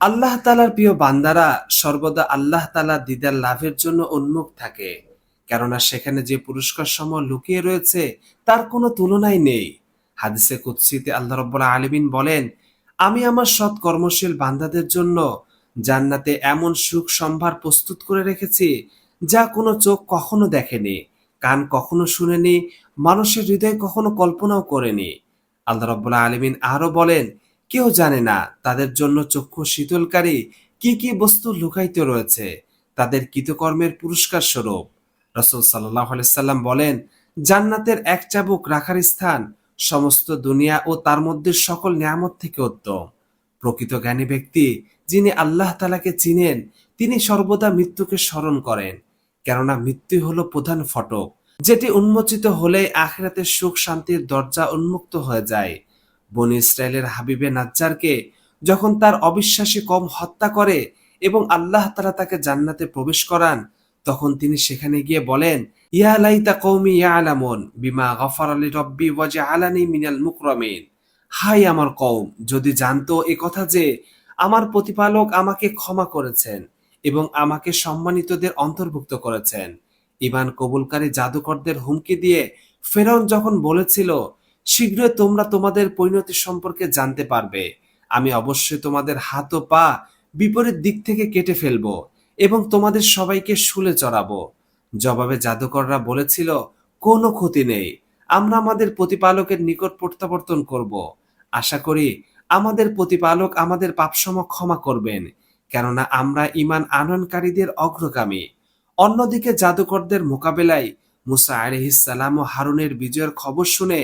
আল্লাহ তালার প্রিয় বান্দারা সর্বদা আল্লাহ তালা দিদার লাভের জন্য উন্মুখ থাকে, কেননা সেখানে যে পুরস্কার সময় লুকিয়ে রয়েছে, তার কোনো তুলনাই নেই। হাদিসে কুৎসিতে আল্লাহ রব্বুল্লাহ আলমিন বলেন, আমি আমার সৎ কর্মশীল বান্দাদের জন্য জান্নাতে এমন সুখ সম্ভার প্রস্তুত করে রেখেছি, যা কোনো চোখ কখনো দেখেনি, কান কখনো শুনেনি, মানুষের হৃদয় কখনো কল্পনাও করেনি। আল্লাহ রব্বুল্লাহ আলমিন আরও বলেন কেউ জানে না তাদের জন্য চক্ষু শীতলকারী কি কি বস্তু লুকায়িত রয়েছে, তাদের কৃতকর্মের পুরস্কার স্বরূপ। রসুল সাল্লাম বলেন, জান্নাতের এক চাবুক রাখার স্থান সমস্ত দুনিয়া ও তার মধ্যে সকল নিয়ামত থেকে উত্তম। প্রকৃত জ্ঞানী ব্যক্তি যিনি আল্লাহ তালাকে চিনেন, তিনি সর্বদা মৃত্যুকে স্মরণ করেন, কেননা মৃত্যু হলো প্রধান ফটক, যেটি উন্মোচিত হলে আখেরাতের সুখ শান্তির দরজা উন্মুক্ত হয়ে যায়। বনি ইসরায়েলের হাবিবে নাজ্জারকে যখন তার অবিশ্বাসী কম হত্যা করে এবং আল্লাহ তালা তাকে জান্নাতে প্রবেশ করান, তখন তিনি সেখানে গিয়ে বলেন, ইয়া লাইতা কৌমি ইয়া বিমা গফর আলী রব্বি ওয়াজে আলানি মিনাল মুকরমিন। হাই আমার কওম, যদি জানতো এ কথা যে আমার প্রতিপালক আমাকে ক্ষমা করেছেন এবং আমাকে সম্মানিতদের অন্তর্ভুক্ত করেছেন। ইমান কবুলকারী জাদুকরদের হুমকি দিয়ে ফেরন যখন বলেছিল শীঘ্রই তোমরা তোমাদের পরিণতি সম্পর্কে জানতে পারবে। আমি অবশ্যই তোমাদের হাত ও পা বিপরীত দিক থেকে কেটে ফেলব এবং তোমাদের সবাইকে শুলে চড়াবো। জবাবে জাদুকররা বলেছিল, কোনো ক্ষতি নেই। আমরা আমাদের প্রতিপালকের নিকট প্রত্যাবর্তন করব। আশা করি আমাদের প্রতিপালক আমাদের পাপসম ক্ষমা করবেন, কেননা আমরা ইমান আননকারীদের অগ্রগামী। অন্যদিকে জাদুকরদের মোকাবেলায় মুসা আলহিসাল্লাম ও হারুনের বিজয়ের খবর শুনে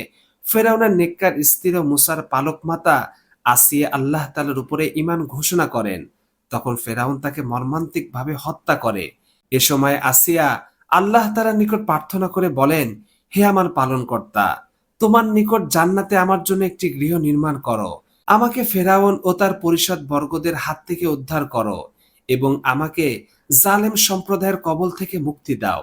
ফেরাউনের নেককার স্ত্রী ও মুসার পালক মাতা আসিয়া আল্লাহ তালার উপরে ইমান ঘোষণা করেন। তখন ফেরাউন তাকে মর্মান্তিকভাবে হত্যা করে। এ সময় আসিয়া আল্লাহ তালার নিকট প্রার্থনা করে বলেন, হে আমার পালনকর্তা, তোমার নিকট জান্নাতে আমার জন্য একটি গৃহ নির্মাণ করো। আমাকে ফেরাউন ও তার পরিষদ বর্গদের হাত থেকে উদ্ধার করো এবং আমাকে জালেম সম্প্রদায়ের কবল থেকে মুক্তি দাও।